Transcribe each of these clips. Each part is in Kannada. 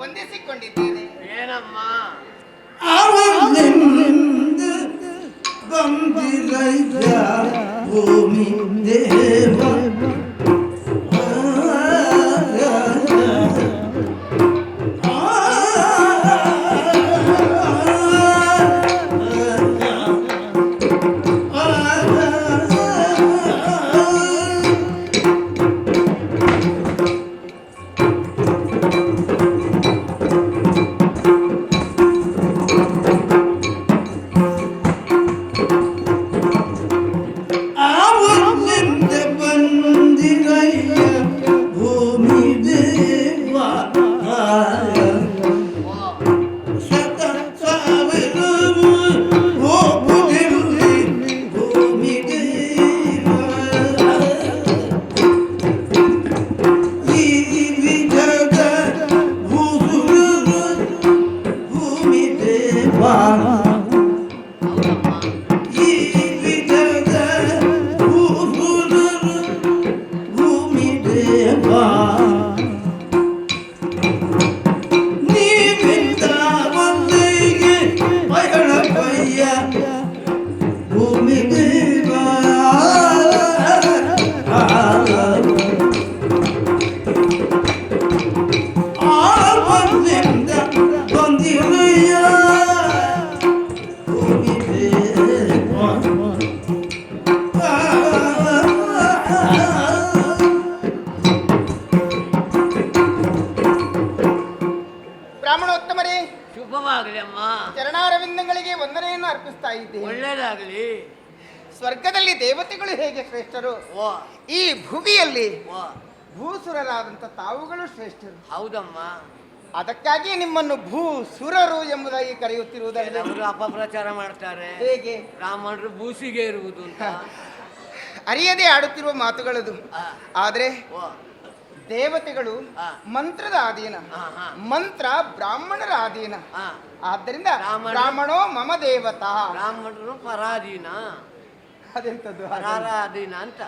ವಂದಿಸಿಕೊಂಡಿದ್ದೇನೆ. ಏನಮ್ಮ? ಅವನಿಂದ ಬಂದಿರಯ್ಯ ಭೂಮಿ ದೇವ ದೇವತೆಗಳು ಹೇಗೆ ಶ್ರೇಷ್ಠರು? ಓ ಈ ಭೂಮಿಯಲ್ಲಿ ಓ ಭೂಸುರರಾದಂಥ ತಾವುಗಳು ಶ್ರೇಷ್ಠರು. ಹೌದಮ್ಮ. ಅದಕ್ಕಾಗಿ ನಿಮ್ಮನ್ನು ಭೂಸುರರು ಎಂಬುದಾಗಿ ಕರೆಯುತ್ತಿರುವುದರಿಂದ ಕೆಲವರು ಅಪಪ್ರಚಾರ ಮಾಡ್ತಾರೆ. ಹೇಗೆ? ಬ್ರಾಹ್ಮಣರು ಭೂಸಿಗೆ ಇರುವುದು ಅಂತ. ಅರಿಯದೆ ಆಡುತ್ತಿರುವ ಮಾತುಗಳದು. ಆದರೆ ದೇವತೆಗಳು ಮಂತ್ರದ ಅಧೀನ. ಮಂತ್ರ ಬ್ರಾಹ್ಮಣರ ಅಧೀನ. ಆದ್ದರಿಂದ ಬ್ರಾಹ್ಮಣೋ ಮಮ ದೇವತಾ. ಬ್ರಾಹ್ಮಣರು ಪರಾಧೀನ. ಅದೆಂತದ್ದು ಪರಾರಾಧೀನ ಅಂತ.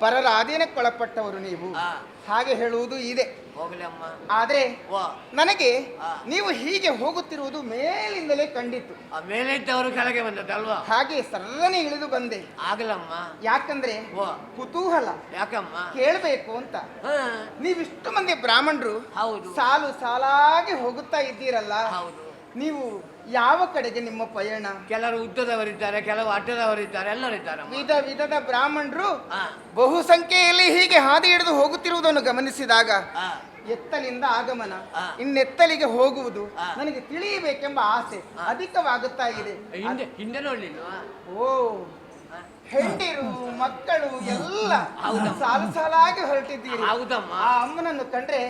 ಪರರ ಅಧೀನಕ್ಕೆ ಒಳಪಟ್ಟವರು ನೀವು. ಆ, ಹಾಗೆ ಹೇಳುವುದು ಇದೆ. ಹೋಗ್ಲಿ ಅಮ್ಮ. ಆದ್ರೆ ಓ ನನಗೆ ಆ. ನೀವು ಹೀಗೆ ಹೋಗುತ್ತಿರುವುದು ಮೇಲಿಂದಲೇ ಕಂಡಿತ್ತು. ಆ ಮೇಲೆ ಇದ್ದವರು ಕೆಳಗೆ ಬಂದದ್ದಲ್ವಾ ಹಾಗೆ ಸರ್ರನೆ ಇಳಿದು ಬಂದೆ. ಆಗಲಮ್ಮ. ಯಾಕಂದ್ರೆ ಕುತೂಹಲ. ಯಾಕಮ್ಮ? ಕೇಳಬೇಕು ಅಂತ. ಹಾ, ನೀವಿಷ್ಟು ಮಂದಿ ಬ್ರಾಹ್ಮಣರು. ಹೌದು. ಸಾಲು ಸಾಲಾಗಿ ಹೋಗುತ್ತಾ ಇದ್ದೀರಲ್ಲ. ಹೌದು. ನೀವು ಯಾವ ಕಡೆಗೆ ನಿಮ್ಮ ಪಯಣ? ಕೆಲವರು ಉದ್ದದವರಿದ್ದಾರೆ ಕೆಲವು ಅಡ್ಡದವರಿದ್ದಾರೆ ಎಲ್ಲರಿದ್ದಾರೆ ವಿಧ ವಿಧದ ಬ್ರಾಹ್ಮಣರು ಬಹು ಬಹುಸಂಖ್ಯೆಯಲ್ಲಿ ಹೀಗೆ ಹಾದಿ ಹಿಡಿದು ಹೋಗುತ್ತಿರುವುದನ್ನು ಗಮನಿಸಿದಾಗ ಎತ್ತಲಿಂದ ಆಗಮನ. ಇನ್ನೆತ್ತಲಿಗೆ ಹೋಗುವುದು ನನಗೆ ತಿಳಿಯಬೇಕೆಂಬ ಆಸೆ ಅಧಿಕವಾಗುತ್ತಾ ಇದೆ. ಹಿಂದೆ ಓ ಹೆಂಡಿರು ಮಕ್ಕಳು ಎಲ್ಲ. ಸಾಲು ಸಾಲಾಗಿ ಹೊರಟಿದ್ದೀರಿ. ಹೌದಮ್ಮ. ಆ ಅಮ್ಮನನ್ನು ಕಂಡ್ರೆ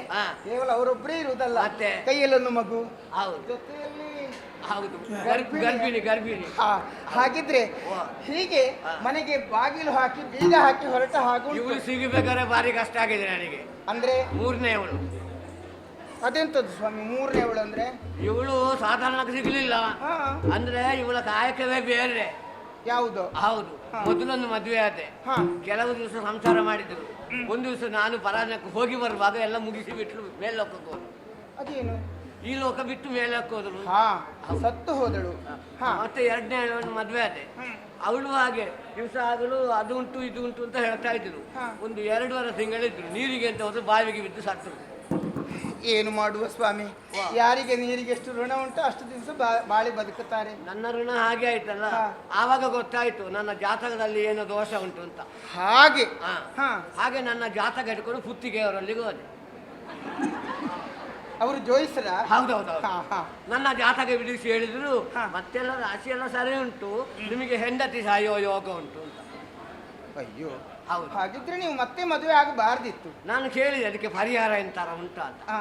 ಕೇವಲ ಅವರೊಬ್ಬರೇ ಇರುವುದಲ್ಲ? ಕೈಯಲ್ಲೊಂದು ಮಗು ಜೊತೆಯಲ್ಲಿ ಹೌದು. ಗರ್ಭಿಣಿ ಗರ್ಭಿಣಿ. ಆ, ಹಾಗಿದ್ರೆ ಹೀಗೆ ಮನೆಗೆ ಬಾಗಿಲು ಹಾಕಿ ಬೀಗ ಹಾಕಿ ಹೊರಟ ಹಾಗೂ. ಇವಳು ಸಿಗಬೇಕಾದ್ರೆ ಭಾರಿ ಕಷ್ಟ ಆಗಿದೆ ನನಗೆ. ಅಂದ್ರೆ? ಮೂರನೇ ಅವಳು. ಅದೆಂತದ್ದು ಸ್ವಾಮಿ ಮೂರನೇ ಅವಳು ಅಂದ್ರೆ? ಇವಳು ಸಾಧಾರಣ ಸಿಗಲಿಲ್ಲ. ಹಾ. ಅಂದ್ರೆ ಇವಳ ಕಾಯಕವೇ ಬೇರೆ. ಯಾವುದು? ಹೌದು. ಮೊದಲೊಂದು ಮದುವೆ ಆದೆ. ಹಾ. ಕೆಲವು ದಿವಸ ಸಂಸಾರ ಮಾಡಿದ್ರು. ಒಂದು ದಿವಸ ನಾನು ಪರಾಜನಕ್ಕೆ ಹೋಗಿ ಬರುವಾಗ ಎಲ್ಲ ಮುಗಿಸಿ ಬಿಟ್ಟರು ಮೇಲೆ ಲೋಕಕ್ಕೆ ಹೋದ್ರು. ಅದೇನು? ಈ ಲೋಕ ಬಿಟ್ಟು ಮೇಲಕ್ಕೆ ಹೋದಳು. ಹಾ ಸತ್ತು ಹೋದಳು. ಹಾ ಮತ್ತೆ ಎರಡನೇ ಒಂದು ಮದುವೆ ಆದೆ. ಅವಳು ಹಾಗೆ ದಿವಸ ಆಗಲು ಅದು ಉಂಟು ಇದು ಉಂಟು ಅಂತ ಹೇಳ್ತಾ ಇದ್ರು. ಒಂದು ಎರಡೂವರೆ ತಿಂಗಳಿದ್ರು. ನೀರಿಗೆ ಅಂತ ಹೋದ್ರೆ ಬಾವಿಗೆ ಬಿದ್ದು ಸತ್ತು ಏನು ಮಾಡುವ ಸ್ವಾಮಿ. ಯಾರಿಗೆ ನೀರಿಗೆ ಎಷ್ಟು ಋಣ ಉಂಟು ಅಷ್ಟು ದಿವಸ ಬಾಳಿ ಬದುಕುತ್ತಾರೆ. ನನ್ನ ಋಣ ಹಾಗೆ ಆಯ್ತಲ್ಲ? ಆವಾಗ ಗೊತ್ತಾಯ್ತು ನನ್ನ ಜಾತಕದಲ್ಲಿ ಏನೋ ದೋಷ ಉಂಟು ಅಂತ. ಹಾಗೆ. ಹಾಗೆ ನನ್ನ ಜಾತಕ ಇಟ್ಕೊಂಡು ಪುತ್ತಿಗೆಯವರಲ್ಲಿಗೆ ಹೋದೆ. ಅವರು ಜೋಯಿಸ್ರ? ಹೌದೌದು ನನ್ನ ಜಾತಕ ಬಿಡಿಸಿ ಹೇಳಿದ್ರು. ಮತ್ತೆಲ್ಲ ರಾಶಿ ಎಲ್ಲ ಸರಿ ಉಂಟು ನಿಮಗೆ ಹೆಂಡತಿ ಸಾಯೋ ಯೋಗ ಉಂಟು ಅಂತ. ಅಯ್ಯೋ. ಹೌದು. ಹಾಗಿದ್ರೆ ನೀವು ಮತ್ತೆ ಮದುವೆ ಆಗಬಾರ್ದಿತ್ತು. ನಾನು ಕೇಳಿದೆ ಅದಕ್ಕೆ ಪರಿಹಾರ ಎಂತಾರ ಉಂಟು ಅಂತ. ಹಾ.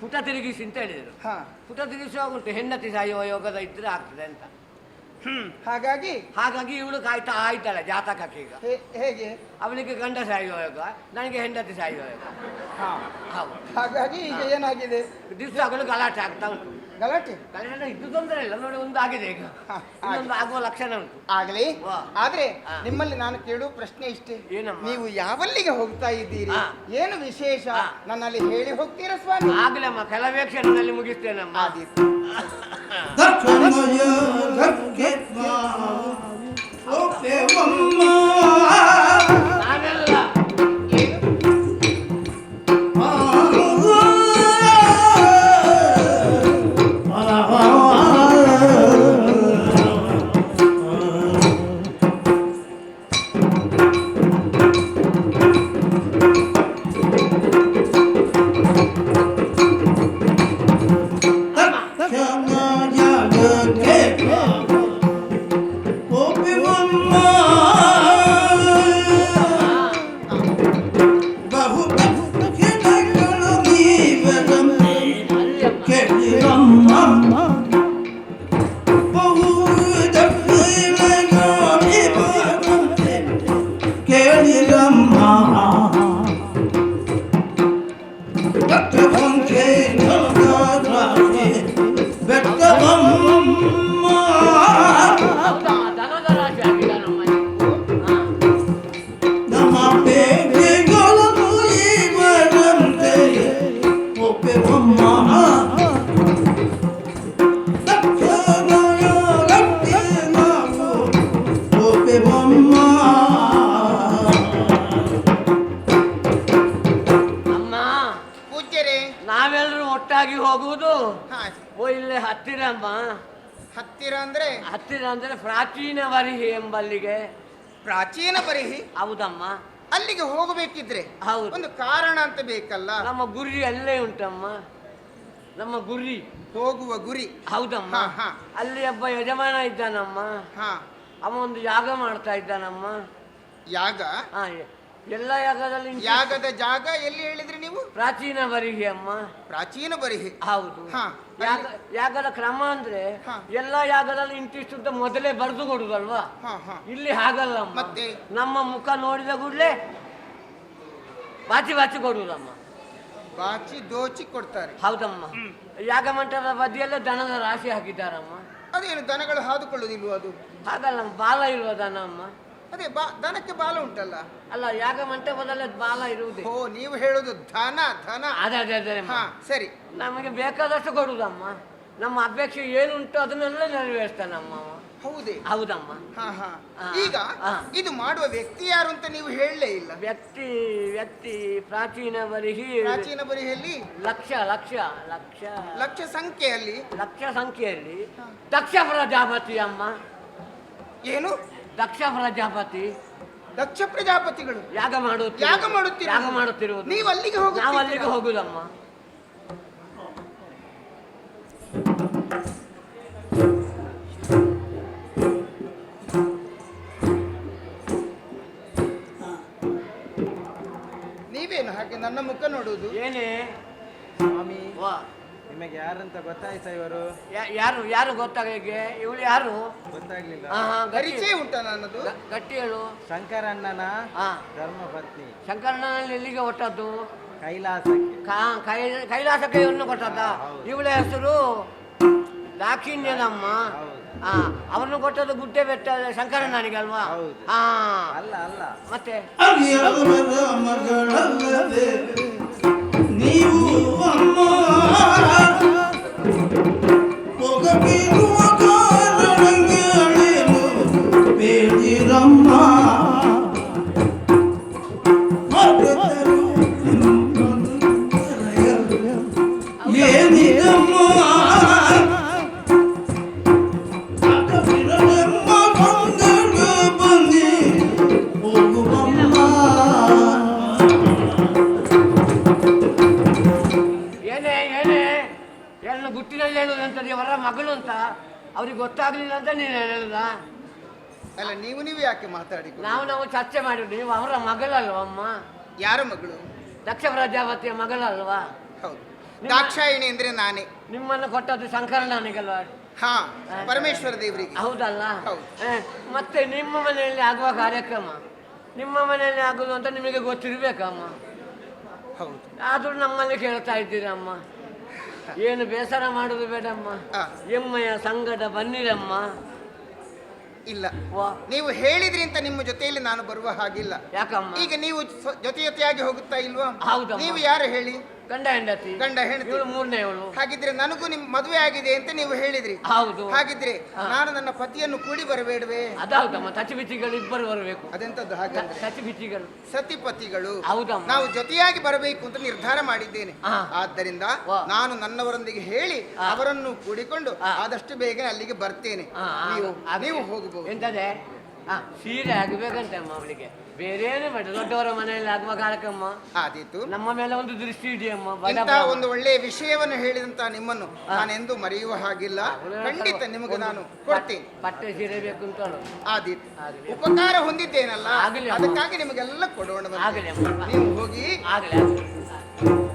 ಪುಟ ತಿರುಗಿಸಿ ಅಂತ ಹೇಳಿದರು. ಹಾ. ಪುಟ ತಿರುಗಿಸುವಾಗ ಉಂಟು ಹೆಂಡತಿ ಸಾಯೋ ಯೋಗದ ಇದ್ರೆ ಆಗ್ತದೆ ಅಂತ. ಹಾಗಾಗಿ ಹಾಗಾಗಿ ಇವಳು ಕಾಯ್ತಾ ಆಯ್ತಾಳೆ ಜಾತಕಕ್ಕೆ ಈಗ. ಹೇ- ಹೇಗೆ? ಅವನಿಗೆ ಗಂಡ ಸಾಯುವಾಗ ನನಗೆ ಹೆಂಡತಿ ಸಾಯುವಾಗ ಹೌದು. ಹಾಗಾಗಿ ಈಗ ಏನಾಗಿದೆ? ದಿವಸಗಳು ಗಲಾಟೆ ಆಗ್ತಾ ಉಂಟು. ಗಲಾಟೆ? ಕಲ್ಯಾಣ ಇದ್ದು ತೊಂದರೆ ಇಲ್ಲ ನೋಡಿ ಒಂದು ಆಗಿದೆ ಈಗ. ಇನ್ನೊಂದು ಆಗುವ ಲಕ್ಷಣ ಉಂಟು. ಆಗಲಿ. ವಾ. ಆದ್ರೆ ನಿಮ್ಮಲ್ಲಿ ನಾನು ಕೇಳುವ ಪ್ರಶ್ನೆ ಇಷ್ಟೇ. ಏನಮ್ಮ? ನೀವು ಯಾವಲ್ಲಿಗೆ ಹೋಗ್ತಾ ಇದ್ದೀರಿ? ಹಾ. ಏನು ವಿಶೇಷ? ಹಾ. ನನ್ನಲ್ಲಿ ಹೇಳಿ ಹೋಗ್ತೀರಾ ಸ್ವಾಮಿ? ಆಗ್ಲಮ್ಮ ಕೆಲವೇ ಕ್ಷಣದಲ್ಲಿ ಮುಗಿಸ್ತೇನಮ್ಮ. ಆದೀತು ದಕ್ಷಿಣಯ ಧಕ್ಕೆತ್ವ ಒಪ್ಪೆವಮ್ಮ. ನಾವೆಲ್ಲ ಅಮ್ಮ ಪೂಜ್ಯರೇ. ನಾವೆಲ್ಲರೂ ಒಟ್ಟಾಗಿ ಹೋಗುವುದು? ಹಾ. ಓ ಇಲ್ಲೇ ಹತ್ತಿರ ಅಮ್ಮ ಹತ್ತಿರ ಅಂದ್ರೆ? ಹತ್ತಿರ ಅಂದ್ರೆ ಪ್ರಾಚೀನ ವರಿಹಿ ಎಂಬಲ್ಲಿಗೆ. ಪ್ರಾಚೀನ ಪರಿಹಿ ಹೌದಮ್ಮ. ಅಲ್ಲಿಗೆ ಹೋಗಬೇಕಿದ್ರೆ ಹೌದು. ಒಂದು ಕಾರಣ ಅಂತ ಬೇಕಲ್ಲ? ನಮ್ಮ ಗುರಿ ಅಲ್ಲೇ ಉಂಟಮ್ಮ. ನಮ್ಮ ಗುರಿ. ಹೋಗುವ ಗುರಿ. ಹೌದಮ್ಮ. ಹಾ, ಹಾ. ಅಲ್ಲಿ ಒಬ್ಬ ಯಜಮಾನ ಇದ್ದಾನಮ್ಮ. ಹಾ. ಅವ ಒಂದು ಯಾಗ ಮಾಡ್ತಾ ಇದ್ದಾನಮ್ಮ. ಯಾಗ? ಹಾ ಎಲ್ಲ ಯಾಗದಲ್ಲಿ ಯಾಗದ ಜಾಗ ಎಲ್ಲಿ ಹೇಳಿದ್ರಿ ನೀವು? ಪ್ರಾಚೀನ ಬರಿಹಿ ಅಮ್ಮ. ಪ್ರಾಚೀನ ಬರಿಹಿ. ಹೌದು. ಹಾ. ಯಾಗ ಯಾಗದ ಕ್ರಮ ಅಂದ್ರೆ ಹಾ. ಎಲ್ಲ ಯಾಗದಲ್ಲಿ ಇಂತಿಷ್ಟುದ್ದ ಮೊದಲೇ ಬರೆದು ಕೊಡುದಲ್ವಾ? ಹಾ ಹಾ. ಇಲ್ಲಿ ಹಾಗಲ್ಲ ಅಮ್ಮ. ಮತ್ತೆ? ನಮ್ಮ ಮುಖ ನೋಡಿದ ಕೂಡಲೇ ಬಾಚಿ ಬಾಚಿ ಕೊಡುವುದಮ್ಮ ಬಾಚಿ ದೋಚಿ ಕೊಡ್ತಾರೆ. ಹೌದಮ್ಮ. ಯಾಗ ಮಂಟಪದ ಬದಿಯಲ್ಲೇ ದನದ ರಾಶಿ ಹಾಕಿದ್ದಾರಮ್ಮ. ಅದೇನು ದನಗಳು ಹಾದುಕೊಳ್ಳುವುದಿಲ್ವ ಅದು? ಹಾಗಲ್ಲ ಬಾಲ ಇರುವ ದನ ಅಮ್ಮ ಅದೇ ಬಾ ದನಕ್ಕೆ ಬಾಲ ಉಂಟಲ್ಲ? ಅಲ್ಲ ಯಾಗ ಮಂಟಪದಲ್ಲಿ ಬಾಲ ಇರುವುದೇ? ಓ ನೀವು ಹೇಳುದು ಧನ ಧನ. ಅದೇ ಅದೇ ಅದೇ. ಹಾ ಸರಿ. ನಮಗೆ ಬೇಕಾದಷ್ಟು ಕೊಡುದಮ್ಮ. ನಮ್ಮ ಅಪೇಕ್ಷೆ ಏನುಂಟು ಅದನ್ನೆಲ್ಲ ನೆರವೇರಿಸ್ತಾನಮ್ಮ ಅವ. ಹೌದೇ? ಹೌದಮ್ಮ. ಹಾ ಹಾ. ಈಗ. ಇದು ಮಾಡುವ ವ್ಯಕ್ತಿ ಯಾರು ಅಂತ ನೀವು ಹೇಳಲೇ ಇಲ್ಲ. ವ್ಯಕ್ತಿ ವ್ಯಕ್ತಿ ಪ್ರಾಚೀನ ಬರಿಹಿ ಪ್ರಾಚೀನ ಬರಿಹಲ್ಲಿ ಲಕ್ಷ ಲಕ್ಷ ಲಕ್ಷ. ಲಕ್ಷ ಸಂಖ್ಯೆಯಲ್ಲಿ? ಲಕ್ಷ ಸಂಖ್ಯೆಯಲ್ಲಿ. ದಕ್ಷ ಪ್ರಜಾಪತಿ ಅಮ್ಮ. ಏನು? ದಕ್ಷ ಪ್ರಜಾಪತಿ. ದಕ್ಷ ಪ್ರಜಾಪತಿಗಳು? ಯಾಗ ಮಾಡುತ್ತಿ ಯಾಗ ಮಾಡುತ್ತಿರುವುದು. ಯಾಗ ಮಾಡುತ್ತಿರುವುದು? ನೀವು ಅಲ್ಲಿಗೆ ಹೋಗುತ್ತೀರಾ? ನಾವು ಅಲ್ಲಿಗೆ ಹೋಗುದಮ್ಮ ನನ್ನ ಮುಖ ನೋಡುವುದು. ಏನೇ? ಸ್ವಾಮಿ ವಾ. ನಿಮಗೆ ಯಾರಂತ ಗೊತ್ತಾಯ್ತಾ ಇವರು? ಯಾ- ಯಾರು ಯಾರು ಗೊತ್ತಾಗಲಿಕ್ಕೆ ಇವಳು ಯಾರು? ಗೊತ್ತಾಗ್ಲಿಲ್ಲ. ಹಾ ಹಾ ಗಟ್ಟಿ ಪರಿಚಯ ಉಂಟಾ ನನ್ನದು. ಗಟ್ಟಿ ಹೇಳು. ಶಂಕರಣ್ಣನ ಹಾ. ಧರ್ಮಪತ್ನಿ. ಶಂಕರಣ್ಣನಲ್ಲಿ ಎಲ್ಲಿಗೆ ಹೊಟ್ಟದ್ದು? ಕೈಲಾಸಕ್ಕೆ. ಕಾ- ಕೈ ಕೈಲಾಸಕ್ಕೆ ಇವನು ಕೊಟ್ಟದ್ದ. ಇವಳ ಹೆಸರು ದಾಕ್ಷಿಣ್ಯನಮ್ಮ ಹೌದು. ಹಾ ಅವನು ಕೊಟ್ಟದ್ದು ಗುಡ್ಡೆ ಬೆಟ್ಟ ಶಂಕರಣ್ಣನಿಗಲ್ವಾ ಹೌದು. ಹಾ ಅಲ್ಲ ಅಲ್ಲ. ಮತ್ತೆ? ನೀವು ಗೊತ್ತಾಗ್ಲಿಲ್ಲ ಅಂತ ನೀನು ಹೇಳಿದ? ಅಲ್ಲ ನೀವು ನೀವು ಯಾಕೆ ಮಾತಾಡಿ ನಾವು ನಾವು ಚರ್ಚೆ ಮಾಡಿದ್ವಿ ನೀವು ಅವರ ಮಗಳಲ್ವ ಅಮ್ಮ? ಯಾರ ಮಗಳು? ದಕ್ಷ ಪ್ರಜಾಪತಿಯ ಮಗಳಲ್ವಾ? ಹೌದು. ದಾಕ್ಷಾಯಿಣಿ ಅಂದ್ರೆ ನಾನೇ. ನಿಮ್ಮನ್ನು ಕೊಟ್ಟದ್ದು ಶಂಕರಣ್ಣನಿಗಲ್ವಾ? ಹಾ ಪರಮೇಶ್ವರ ದೇವರಿಗೆ. ಹೌದಲ್ಲ? ಹೌದು. ಮತ್ತೆ ನಿಮ್ಮ ಮನೆಯಲ್ಲಿ ಆಗುವ ಕಾರ್ಯಕ್ರಮ? ನಿಮ್ಮ ಮನೆಯಲ್ಲಿ ಆಗುದು ಅಂತ ನಿಮಗೆ ಗೊತ್ತಿರ್ಬೇಕಮ್ಮ? ಹೌದು. ಆದ್ರೂ ನಮ್ಮಲ್ಲಿ ಕೇಳ್ತಾ ಇದ್ದೀರಮ್ಮ. ಏನು ಬೇಸರ ಮಾಡುದು ಬೇಡಮ್ಮ? ಆ. ಎಮ್ಮಯ ಸಂಗಡ ಬನ್ನಿರಮ್ಮ. ಇಲ್ಲ. ವಾ. ನೀವು ಹೇಳಿದ್ರಿ ಅಂತ ನಿಮ್ಮ ಜೊತೆಯಲ್ಲಿ ನಾನು ಬರುವ ಹಾಗಿಲ್ಲ. ಯಾಕಮ್ಮ? ಈಗ ನೀವು ಸ- ಜೊತೆ ಜೊತೆಯಾಗಿ ಹೋಗುತ್ತಾ ಇಲ್ವಾ? ಹೌದಮ್ಮ. ನೀವು ಯಾರು ಹೇಳಿ? ಗಂಡ ಹೆಂಡತಿ. ಗಂಡ ಹೆಂಡತಿ. ಇವಳು ಮೂರನೇ ಇವಳು ಹಾಗಿದ್ರೆ ನನಗೂ ನಿಮ್ ಮದುವೆ ಆಗಿದೆ ಅಂತ ನೀವು ಹೇಳಿದ್ರಿ. ಹೌದು. ಹಾಗಿದ್ರೆ ನಾನು ನನ್ನ ಪತಿಯನ್ನು ಕೂಡಿ ಬರಬೇಡವೆ? ಅದಾವುದಮ್ಮ ತಮ್ಮ ಬಿಚ್ಚಿಗಳು ಇಬ್ಬರು ಬರಬೇಕು. ಅದೆಂತದ್ದು ಬಿಚಿಗಳು ಬಿಚ್ಚಿಗಳು ಸತಿಪತಿಗಳು ಹೌದಮ್ಮ. ನಾವು ಜೊತೆಯಾಗಿ ಬರಬೇಕು ಅಂತ ನಿರ್ಧಾರ ಮಾಡಿದ್ದೇನೆ. ಆದ್ದರಿಂದ ನಾನು ನನ್ನವರೊಂದಿಗೆ ಹೇಳಿ ಅವರನ್ನು ಕೂಡಿಕೊಂಡು ಆದಷ್ಟು ಬೇಗ ಅಲ್ಲಿಗೆ ಬರ್ತೇನೆ. ನೀವು ನೀವು ಹೋಗಬಹುದು. ಎಂತದೆ? ಸೀರೆ ಆಗಬೇಕಂತೆ ಅಮ್ಮ ಬೇಡ. ದೊಡ್ಡವರ ಮನೆಯಲ್ಲಿ ಆಗುವ ಕಾರ್ಯಕ್ರಮ ಆದೀತು ನಮ್ಮ ಮೇಲೆ ಒಂದು ದೃಷ್ಟಿ ಇದೆಯಮ್ಮ ಬಡ ಬಡ- ಒಂದು ಒಳ್ಳೆಯ ವಿಷಯವನ್ನು ಹೇಳಿದಂತ ನಿಮ್ಮನ್ನು ನಾನೆಂದು ಮರೆಯುವ ಹಾಗಿಲ್ಲ. ಖಂಡಿತ ನಿಮಗೆ ನಾನು ಕೊಡ್ತೇನೆ. ಬಟ್ಟೆ ಸೀರೆ ಬೇಕು ಅಂತ ಹೇಳು. ಆದೀತು ಆಗ್ಲಿ. ಉಪಕಾರ ಹೊಂದಿದ್ದೇನಲ್ಲ ಆಗ್ಲಿ ಅಮ್ಮ. ಅದಕ್ಕಾಗಿ ನಿಮಗೆಲ್ಲ ಕೊಡೋಣ ಬನ್ನಿ. ಆಗಲಿ ಅಮ್ಮ. ನೀವು ಹೋಗಿ ಆಗಲಿ ಆಗಲಿ.